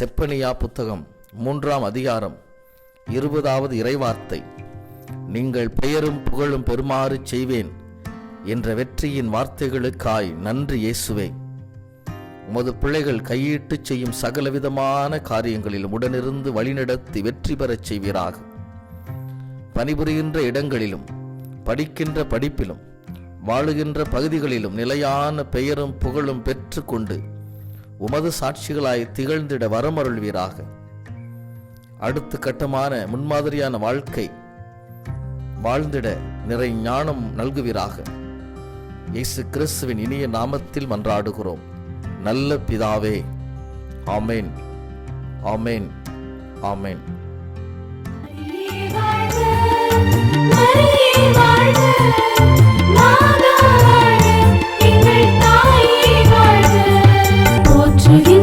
செப்பனியா புத்தகம் மூன்றாம் அதிகாரம் இருபதாவது இறைவார்த்தை. நீங்கள் பெயரும் புகழும் பெருமாறு செய்வேன் என்ற வெற்றியின் வார்த்தைகளுக்காய் நன்றி இயேசுவே. உமது பிள்ளைகள் கையிட்டு செய்யும் சகலவிதமான காரியங்களில் உடனிருந்து வழிநடத்தி வெற்றி பெறச் செய்வீராக. பணிபுரிகின்ற இடங்களிலும் படிக்கின்ற படிப்பிலும் வாழுகின்ற பகுதிகளிலும் நிலையான பெயரும் புகழும் பெற்றுக்கொண்டு உமது சாட்சிகளாய் திகழ்ந்திட வரமருள்வீராக. அடுத்த கட்டமான முன்மாதிரியான வாழ்க்கை வாழ்ந்திட நிறை ஞானம் நல்குவீராக. இயேசு கிறிஸ்துவின் இனிய நாமத்தில் மன்றாடுகிறோம். நல்ல பிதாவே ஆமேன் ஆமேன் ஆமேன். Should you.